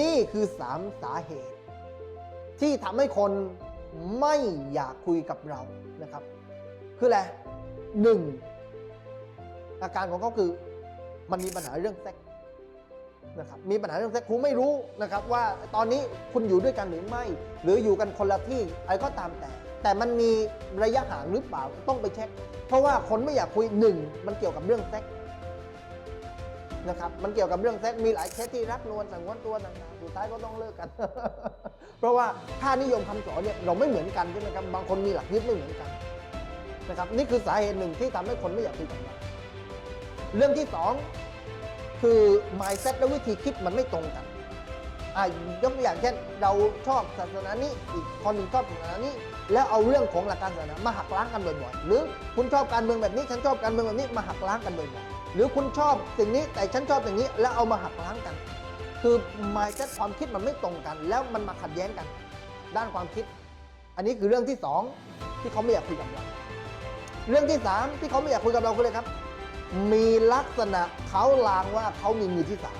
นี่คือสามสาเหตุ ที่ทำให้คนไม่อยากคุยกับเรานะครับ คืออะไรหนึ่งอาการของเขาคือมันมีปัญหาเรื่องเซ็กนะครับมีปัญหาเรื่องเซ็กคุณไม่รู้นะครับ ว่าตอนนี้คุณอยู่ด้วยกันหรือไม่ หรืออยู่กันคนละที่อะไรก็ตามแต่ แต่มันมีระยะห่างหรือเปล่าต้องไปเช็ค เพราะว่าคนไม่อยากคุยหนึ่งมันเกี่ยวกับเรื่องเซ็ก นะครับมันเกี่ยวกับเรื่องเซ็กมีหลายเคสที่รักนวลสังวนตัวต่างๆสุดท้ายก็ต้องเลิกกัน เพราะว่าค่านิยมคำสอนเนี่ยเราไม่เหมือนกันใช่ไหมครับบางคนมีหลักยึดไม่เหมือนกันนะครับนี่คือสาเหตุหนึ่งที่ทำให้คนไม่อยากคุยกับเรื่องที่สองคือ mindset และวิธีคิดมันไม่ตรงกันอะยกตัวอย่างเช่นเราชอบศาสนานี้อีกคนหนึ่งชอบศาสนานี้ แล้วเอาเรื่องของหลักการศาสนามาหักล้างกันบ่อยๆหรือคุณชอบการเมืองแบบนี้ฉันชอบการเมืองแบบนี้มาหักล้างกันบ่อยๆ หรือคุณชอบสิ่งนี้แต่ฉันชอบอย่างนี้ แล้วเอามาหักล้างกัน คือ mindset ความคิดมันไม่ตรงกัน แล้วมันมาขัดแย้งกัน ด้านความคิด อันนี้คือเรื่องที่สองที่เขาไม่อยากคุยกับเราเรื่องที่สามที่เขาไม่อยากคุยกับเราคืออะไรครับ มีลักษณะเขาลางว่าเขามีมือที่สาม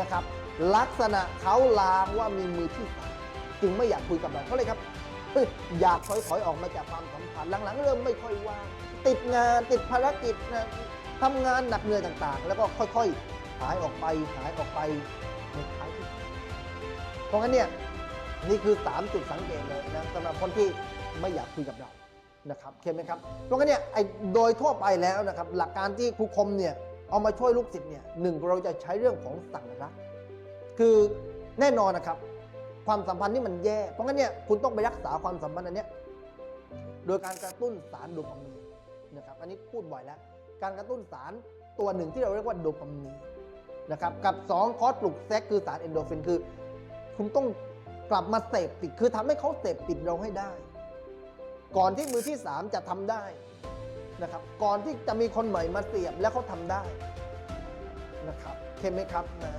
นะครับ ลักษณะเขาลางว่ามีมือที่สามจึงไม่อยากคุยกับเราเขาเลยครับ อยากถอยถอยๆออกมาจากความสัมพันธ์หลังๆ เริ่มไม่ค่อยว่างติดงานติดภารกิจนะทำงานหนักเหนื่อยต่างๆ แล้วก็ค่อยๆหายออกไปหายออกไปในท้ายที่สุดเพราะงั้นเนี่ยนี่คือ 3 จุดสังเกตเลยนะสำหรับคนที่ไม่อยากคุยกับเรานะครับเข้าไหมครับเพราะงั้นเนี่ยโดยทั่วไปแล้วนะครับหลักการที่ครูคมเนี่ยเอามาช่วยลูกศิษย์เนี่ยหนึ่งเราจะใช้เรื่องของสั่งรัก คือแน่นอนนะครับ ความสัมพันธ์นี่มันแย่ เพราะงั้นเนี่ยคุณต้องไปรักษาความสัมพันธ์อันเนี้ยโดยการกระตุ้นสารโดปามีนนะครับอันนี้พูดบ่อยแล้ว การกระตุ้นสารตัวหนึ่งที่เราเรียกว่าโดปามีนนะครับกับ 2 คอร์สปลุกเซ็กคือสารเอนโดฟินคือ คุณต้องกลับมาเสพติดคือทำให้เขาเสพติดเราให้ได้ ก่อนที่มือที่ 3 จะทำได้นะครับก่อนที่จะมีคนใหม่มาเสียบแล้วเขาทำได้นะครับเข้มไหมครับนะ